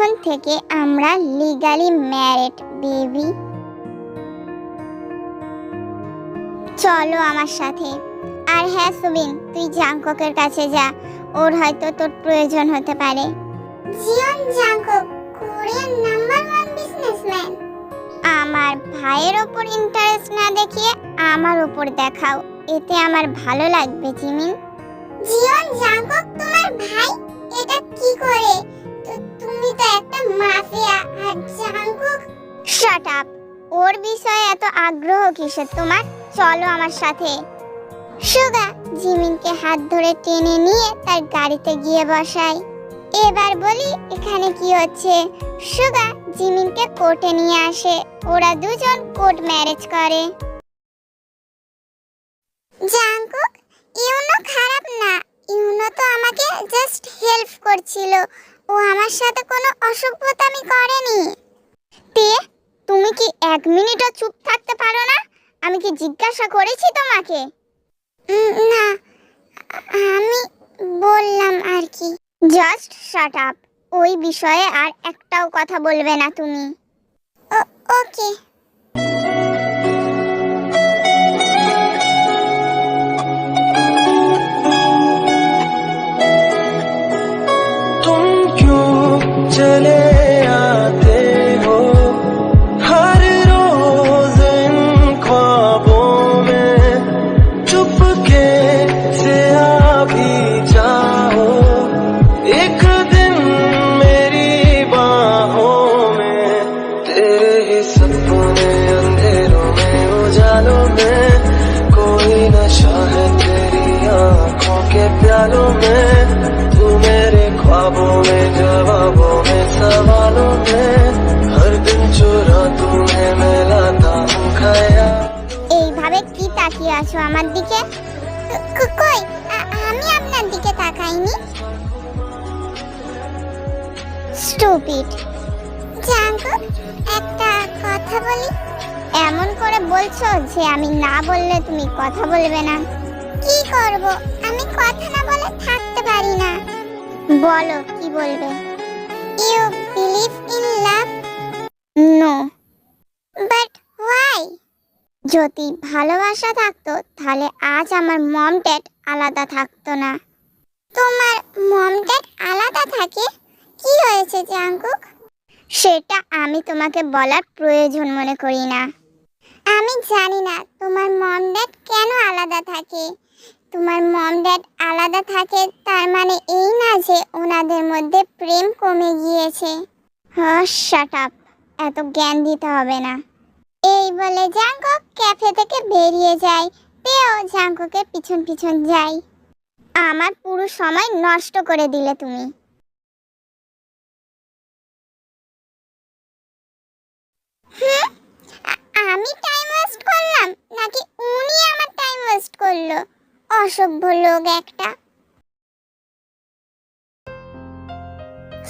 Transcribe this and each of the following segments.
এখন থেকে আমরা লিগালি ম্যারিড বেবি চলো আমার সাথে। আর হ্যাঁ সুবিন তুই জাংককের কাছে যা। ওর হয়তো তোর প্রয়োজন হতে পারে। Jiyeon Jungkook Korean number one businessman. আমার ভাইয়ের ওপর ইন্টারেস্ট না দেখিয়ে আমার ওপর দেখাও। এতে আমার ভালো লাগবে জিমিন। জিয়ন জাংকক তোমার ভাই? এটা কি করে? ওর বিষয়ে এত আগ্রহ কিসের তোমার? চলো আমার সাথে। সুগা জিমিনকে হাত ধরে টেনে নিয়ে তার গাড়িতে গিয়ে বসাই এবার বলি এখানে কি হচ্ছে? সুগা জিমিনকে কোর্টে নিয়ে আসে। ওরা দুজন কোর্ট ম্যারেজ করে। জাংকুক, ইউনো খারাপ না। ইউনো তো আমাকে জাস্ট হেল্প করছিল। ও আমার সাথে কোনো অসভ্যতামি করেনি। তে তুমি কি এক মিনিটও চুপ থাকতে পারো না? আমি কি জিজ্ঞাসা করেছি তোমাকে? না আমি বললাম আর কি। জাস্ট শাট আপ ওই বিষয়ে আর একটাও কথা বলবে না তুমি। ওকে। চলে सवालों में हर दिन चुरा तुम्हें मैं लाता हूँ खाया এইভাবে কি তাকিয়ে আছো আমার দিকে ক- কই আ- আমি আপনার দিকে তাকাইনি স্টুপিড জাঙ্কুক একটা কথা বলি এমন করে বলছো যে আমি না বললে তুমি কথা বলবে না কি করব আমি কথা না বলে থাকতে পারি না বলো কি বলবে you believe in love no but why যদি ভালোবাসা থাকতো, তাহলে আজ আমার মম ড্যাড আলাদা থাকতো না। তোমার মম ড্যাড আলাদা থাকে? কি হয়েছে জাঙ্কুক সেটা আমি তোমাকে বলার প্রয়োজন মনে করি না। আমি জানি না তোমার মম ড্যাড কেন আলাদা থাকে। তোমার মম ড্যাড আলাদা থাকে, তার মানে এই না যে ওনাদের মধ্যে প্রেম কমে গিয়েছে। শাট এত জ্ঞান দিতে হবে না। এই বলে জাঙ্কক ক্যাফে থেকে বেরিয়ে যায়। তেও জাঙ্ককের পিছন পিছন যায়। আমার পুরো সময় নষ্ট করে দিলে তুমি? আমি টাইম ওয়েস্ট করলাম, নাকি উনি আমার টাইম ওয়েস্ট অসভ্য লোক একটা।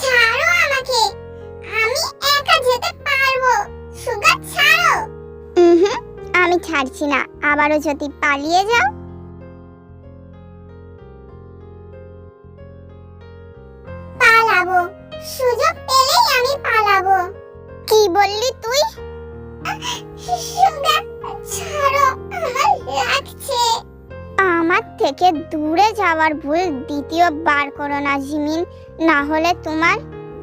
ছাড়ো আমাকে আমি একা যেতে পারব। সুগা ছাড়ো। হুম আমি ছাড়ছি না আবারও যদি পালিয়ে যাও। পালাবো সুযোগ পেলেই আমি পালাবো। কি বললি তুই? সুগা ছাড়ো আমার লাগছে। আমার থেকে দূরে যাওয়ার ভুল দ্বিতীয়বার করো না জিমিন। না হলে তোমার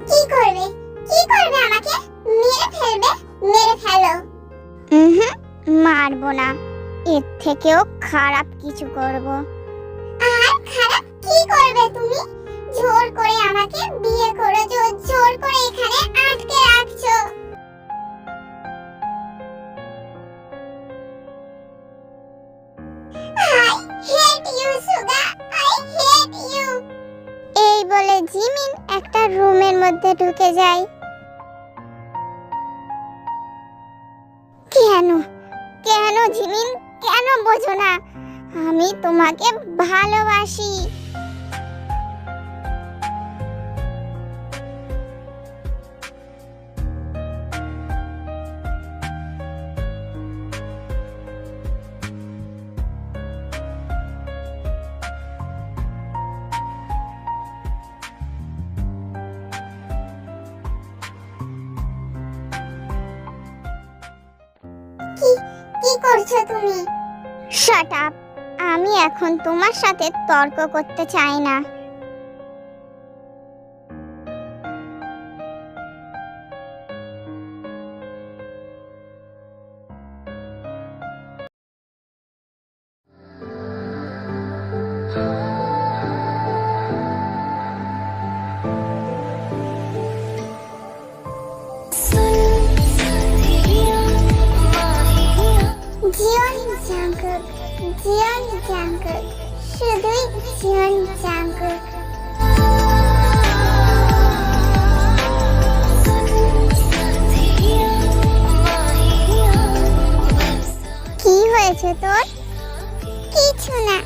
কি করবে? কি করবে আমাকে? মেরে ফেলবে? মেরে ফেলো। হুম মারবো না। এর থেকেও খারাপ কিছু করব। আর খারাপ কি করবে তুমি? জোর করে আমাকে বিয়ে করে জোর জোর করে এখানে আটকে রাখছো। জিমিন একটা রুমের মধ্যে ঢুকে যায়। কেন? কেন জিমিন? কেন বোঝো না? আমি তোমাকে ভালোবাসি। করছ তুমি? শাট আপ আমি এখন তোমার সাথে তর্ক করতে চাই না। জীবন জাঙ্কুক শুধুই জীবন জাঙ্কুক কি হয়েছে তোর কিছু না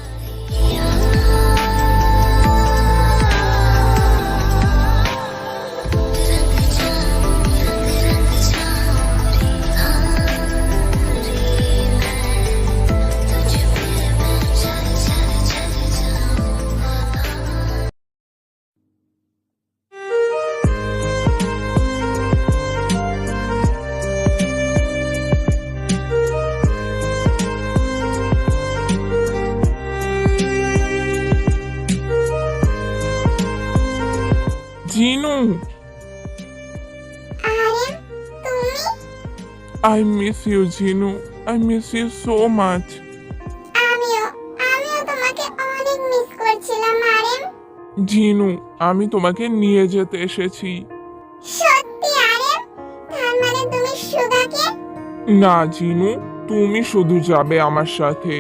I miss you Jinu I miss you so much আমিও আমিও তোমাকে অনেক মিস করছিলাম আরেম। জিনু আমি তোমাকে নিয়ে যেতে এসেছি। সত্যি আরেম? তার মানে তুমি সুগাকে না জিনু তুমি শুধু যাবে আমার সাথে।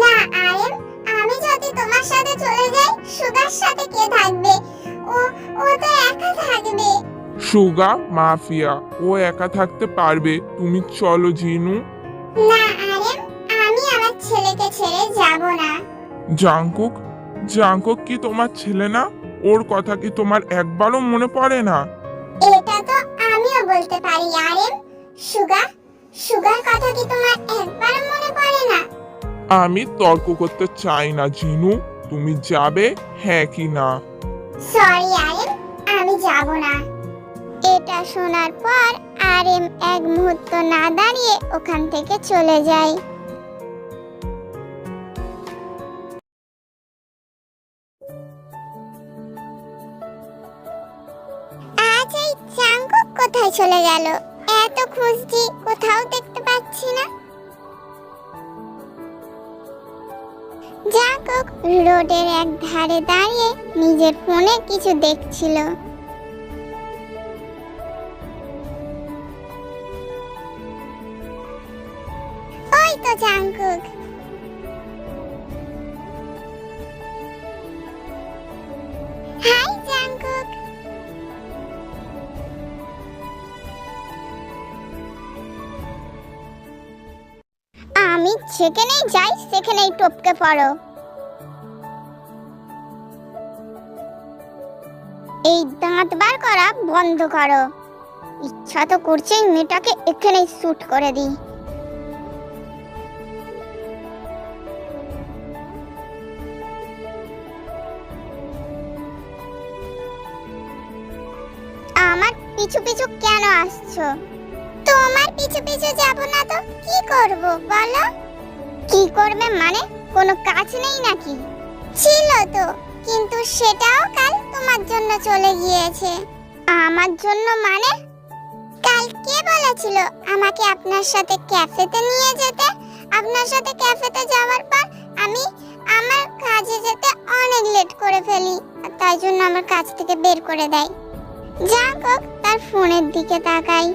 না আরেম আমি যদি তোমার সাথে চলে যাই সুগার সাথে কে থাকবে? সুগা মাফিয়া ও একা থাকতে পারবে। তুমি চলো জিনু। না আরেম আমি আমার ছেলেকে ছেড়ে যাব না। জাঙ্কুক জাঙ্কুক কি তোমার ছেলে না? ওর কথা কি তোমার একবারও মনে পড়ে না? এটা তো আমিও বলতে পারি আরেম। সুগা সুগার কথা কি তোমার একবার মনে পড়ে না? আমি তর্ক করতে চাই না জিনু। তুমি যাবে হ্যাঁ কি না? সরি আরেম আমি যাব না। এটা শোনার পর আরেম এক মুহূর্ত না দাঁড়িয়ে ওখান থেকে চলে যায়। আজ এই কোথায় চলে গেল? এত খুঁজছি, কোথাও দেখতে পাচ্ছি না। জাঙ্কুক রোডের এক ধারে দাঁড়িয়ে নিজের ফোনে কিছু দেখছিল। যেখানেই যাই, সেখানেই টপকে পড়ো। এই দাঁত বার করা বন্ধ করো। ইচ্ছা তো করছে মেয়েটাকে এখানেই শুট করে দিই। আমার পিছু পিছু কেন আসছো? তোমার পিছু পিছু যাব না তো? কি করব বলো? কি করবে মানে? কোনো কাজ নেই নাকি? ছিল তো, কিন্তু সেটাও কাল তোমার জন্য চলে গিয়েছে। আমার জন্য মানে? কাল কে বলেছিল আমাকে আপনার সাথে ক্যাফেতে নিয়ে যেতে? আপনার সাথে ক্যাফেতে যাওয়ার পর আমি আমার কাজে যেতে অনেক লেট করে ফেলি তাই জন্য আমার কাজ থেকে বের করে দেয়। যাক হোক, তার ফোনের দিকে তাকাই।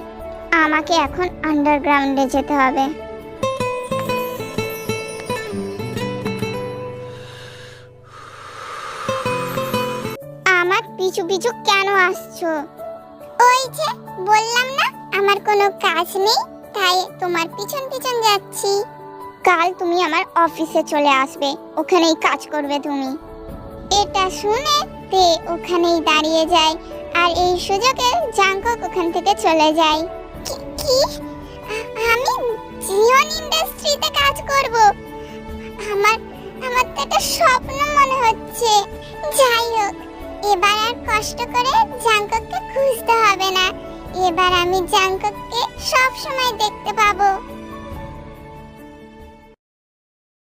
আমাকে এখন আন্ডারগ্রাউন্ডে যেতে হবে। পিছু পিছু কেন আসছো? ওই যে বললাম না, আমার কোনো কাজ নেই, তাই তোমার পিছন পিছন যাচ্ছি। কাল তুমি আমার অফিসে চলে আসবে, ওখানেই কাজ করবে তুমি। এটা শুনে তে ওখানেই দাঁড়িয়ে যায়, আর এই সুযোগে জাঙ্কক ওখান থেকে চলে যায়। কি?